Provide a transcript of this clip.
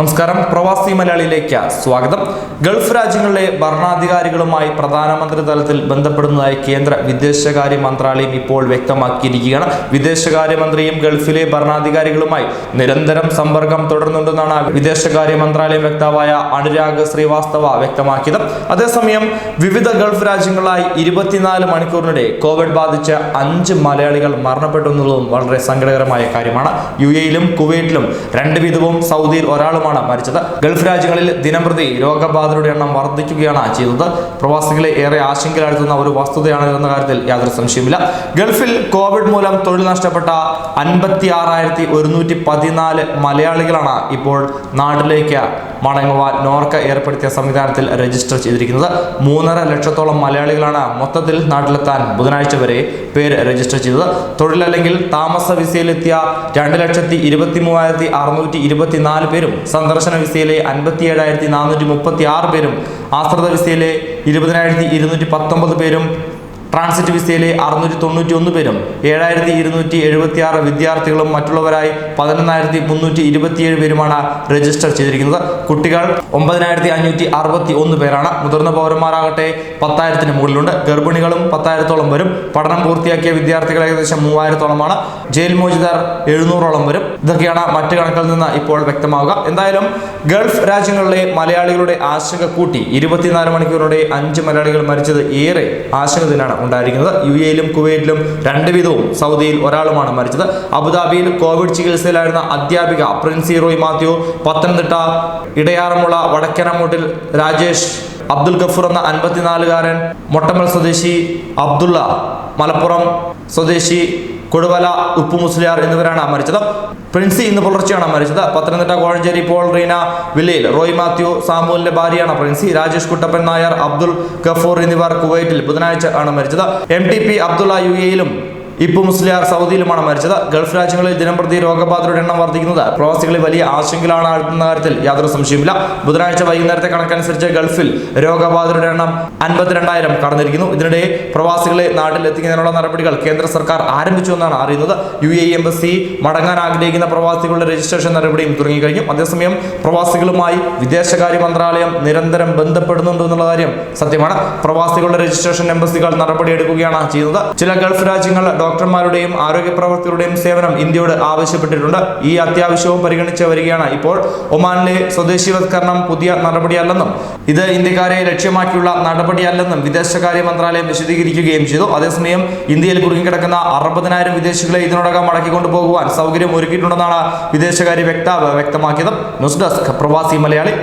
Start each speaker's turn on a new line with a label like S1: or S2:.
S1: നമസ്കാരം. പ്രവാസി മലയാളിയിലേക്ക് സ്വാഗതം. ഗൾഫ് രാജ്യങ്ങളിലെ ഭരണാധികാരികളുമായി പ്രധാനമന്ത്രി തലത്തിൽ ബന്ധപ്പെടുന്നതായി കേന്ദ്ര വിദേശകാര്യ മന്ത്രാലയം ഇപ്പോൾ വ്യക്തമാക്കിയിരിക്കുകയാണ്. വിദേശകാര്യമന്ത്രിയും ഗൾഫിലെ ഭരണാധികാരികളുമായി നിരന്തരം സമ്പർക്കം തുടർന്നുണ്ടെന്നാണ് വിദേശകാര്യ മന്ത്രാലയം വക്താവായ അനുരാഗ് ശ്രീവാസ്തവ വ്യക്തമാക്കിയത്. അതേസമയം വിവിധ ഗൾഫ് രാജ്യങ്ങളായി ഇരുപത്തിനാല് മണിക്കൂറിനിടെ കോവിഡ് ബാധിച്ച് അഞ്ച് മലയാളികൾ മരണപ്പെട്ടു എന്നുള്ളതും വളരെ സങ്കടകരമായ കാര്യമാണ്. യു എയിലും കുവൈറ്റിലും രണ്ട് വീതവും സൗദിയിൽ ഒരാളുമാണ് മരിച്ചത്. ഗൾഫ് രാജ്യങ്ങളിൽ ദിനംപ്രതി രോഗബാധിതരുടെ എണ്ണം വർദ്ധിക്കുകയാണ് ചെയ്തത്. പ്രവാസികളെ ഏറെ ആശങ്കയിലാഴ്ത്തുന്ന ഒരു വസ്തുതയാണ് എന്ന കാര്യത്തിൽ യാതൊരു സംശയമില്ല ഗൾഫിൽ കോവിഡ് മൂലം തൊഴിൽ നഷ്ടപ്പെട്ട അൻപത്തി ആറായിരത്തി ഒരുന്നൂറ്റി പതിനാല് മലയാളികളാണ് ഇപ്പോൾ നാട്ടിലേക്ക് മടങ്ങുവാൻ നോർക്ക ഏർപ്പെടുത്തിയ സംവിധാനത്തിൽ രജിസ്റ്റർ ചെയ്തിരിക്കുന്നത്. മൂന്നര ലക്ഷത്തോളം മലയാളികളാണ് മൊത്തത്തിൽ നാട്ടിലെത്താൻ ബുധനാഴ്ച വരെ പേര് രജിസ്റ്റർ ചെയ്തത്. തൊഴിലല്ലെങ്കിൽ താമസ വിസയിലെത്തിയ രണ്ട് ലക്ഷത്തി ഇരുപത്തി മൂവായിരത്തി അറുന്നൂറ്റി ഇരുപത്തിനാല് പേരും സന്ദർശന വിസയിലെ അൻപത്തി ഏഴായിരത്തി നാനൂറ്റി മുപ്പത്തി ആറ് പേരും ആശ്രിത വിസയിലെ ഇരുപതിനായിരത്തി ഇരുന്നൂറ്റി പത്തൊമ്പത് പേരും ട്രാൻസിറ്റ് വിസയിലെ അറുന്നൂറ്റി തൊണ്ണൂറ്റി ഒന്ന് പേരും ഏഴായിരത്തി ഇരുന്നൂറ്റി എഴുപത്തി ആറ് വിദ്യാർത്ഥികളും മറ്റുള്ളവരായി പതിനൊന്നായിരത്തി മുന്നൂറ്റി ഇരുപത്തിയേഴ് പേരുമാണ് രജിസ്റ്റർ ചെയ്തിരിക്കുന്നത്. കുട്ടികൾ ഒമ്പതിനായിരത്തി അഞ്ഞൂറ്റി അറുപത്തി ഒന്ന് പേരാണ്. മുതിർന്ന പൗരന്മാരാകട്ടെ പത്തായിരത്തിന് മുകളിലുണ്ട്. ഗർഭിണികളും പത്തായിരത്തോളം വരും. പഠനം പൂർത്തിയാക്കിയ വിദ്യാർത്ഥികൾ ഏകദേശം മൂവായിരത്തോളമാണ്. ജയിൽ മോചിതർ എഴുന്നൂറോളം വരും. ഇതൊക്കെയാണ് മറ്റു കണക്കിൽ നിന്ന് ഇപ്പോൾ വ്യക്തമാവുക. എന്തായാലും ഗൾഫ് രാജ്യങ്ങളിലെ മലയാളികളുടെ ആശങ്ക കൂട്ടി. ഇരുപത്തിനാല് മണിക്കൂറോടെ അഞ്ച് മലയാളികൾ മരിച്ചത് ഏറെ ആശങ്ക തന്നെയാണ് ഉണ്ടായിരിക്കുന്നത്. യു എയിലും കുവൈറ്റിലും രണ്ട് വീതവും സൗദിയിൽ ഒരാളുമാണ് മരിച്ചത്. അബുദാബിയിൽ കോവിഡ് ചികിത്സയിലായിരുന്ന അധ്യാപിക പ്രിൻസി റോയ് മാത്യു പത്തനംതിട്ട ഇടയാറമുള വടക്കനമൂട്ടിൽ രാജേഷ് അബ്ദുൽ ഗഫൂർ എന്ന അൻപത്തിനാലുകാരൻ മൊട്ടമൽ സ്വദേശി അബ്ദുള്ള മലപ്പുറം സ്വദേശി കൊടുവല ഉപ്പു മുസ്ലിയാർ എന്നിവരാണ് മരിച്ചത്. പ്രിൻസി ഇന്ന് പുലർച്ചെയാണ് മരിച്ചത്. പത്തനംതിട്ട കോഴഞ്ചേരി പോൾ റീന വില്ലയിൽ റോയ് മാത്യു സാമുവിന്റെ ഭാര്യയാണ് പ്രിൻസി. രാജേഷ് കുട്ടപ്പൻ നായർ അബ്ദുൾ ഗഫൂർ എന്നിവർ കുവൈറ്റിൽ ബുധനാഴ്ച ആണ് മരിച്ചത്. M T P Abdulla U എയിലും ഇപ്പു മുസ്ലിയാർ സൗദിയിലുമാണ് മരിച്ചത്. ഗൾഫ് രാജ്യങ്ങളിൽ ദിനംപ്രതി രോഗബാധിതരുടെ എണ്ണം വർദ്ധിക്കുന്നത്. പ്രവാസികളെ വലിയ ആശങ്കയിലാണ് ആഴ്ത്തുന്ന കാര്യത്തിൽ യാതൊരു സംശയമില്ല ബുധനാഴ്ച വൈകുന്നേരത്തെ കണക്കനുസരിച്ച് ഗൾഫിൽ രോഗബാധിതരുടെ എണ്ണം അൻപത്തിരണ്ടായിരം കടന്നിരിക്കുന്നു. ഇതിനിടെ പ്രവാസികളെ നാട്ടിലെത്തിക്കുന്നതിനുള്ള നടപടികൾ കേന്ദ്ര സർക്കാർ ആരംഭിച്ചു എന്നാണ് അറിയുന്നത്. യു എ എംബസി മടങ്ങാൻ ആഗ്രഹിക്കുന്ന പ്രവാസികളുടെ രജിസ്ട്രേഷൻ നടപടിയും തുടങ്ങിക്കഴിഞ്ഞു. അതേസമയം പ്രവാസികളുമായി വിദേശകാര്യ മന്ത്രാലയം നിരന്തരം ബന്ധപ്പെടുന്നുണ്ട് എന്നുള്ള കാര്യം സത്യമാണ്. പ്രവാസികളുടെ രജിസ്ട്രേഷൻ എംബസികൾ നടപടിയെടുക്കുകയാണ് ചെയ്യുന്നത്. ചില ഗൾഫ് രാജ്യങ്ങൾ ഡോക്ടർമാരുടെയും ആരോഗ്യ പ്രവർത്തകരുടെയും സേവനം ഇന്ത്യയോട് ആവശ്യപ്പെട്ടിട്ടുണ്ട്. ഈ അത്യാവശ്യവും പരിഗണിച്ച് വരികയാണ് ഇപ്പോൾ ഒമാനിലെ സ്വദേശിവത്കരണം പുതിയ നടപടിയല്ലെന്നും ഇത് ഇന്ത്യക്കാരെ ലക്ഷ്യമാക്കിയുള്ള നടപടിയല്ലെന്നും വിദേശകാര്യ മന്ത്രാലയം വിശദീകരിക്കുകയും ചെയ്തു. അതേസമയം ഇന്ത്യയിൽ കുടുങ്ങിക്കിടക്കുന്ന അറുപതിനായിരം വിദേശികളെ ഇതിനോടകം മടക്കിക്കൊണ്ടു പോകുവാൻ സൗകര്യം ഒരുക്കിയിട്ടുണ്ടെന്നാണ് വിദേശകാര്യ വക്താവ് വ്യക്തമാക്കിയത്. ന്യൂസ് ഡെസ്ക് പ്രവാസി മലയാളി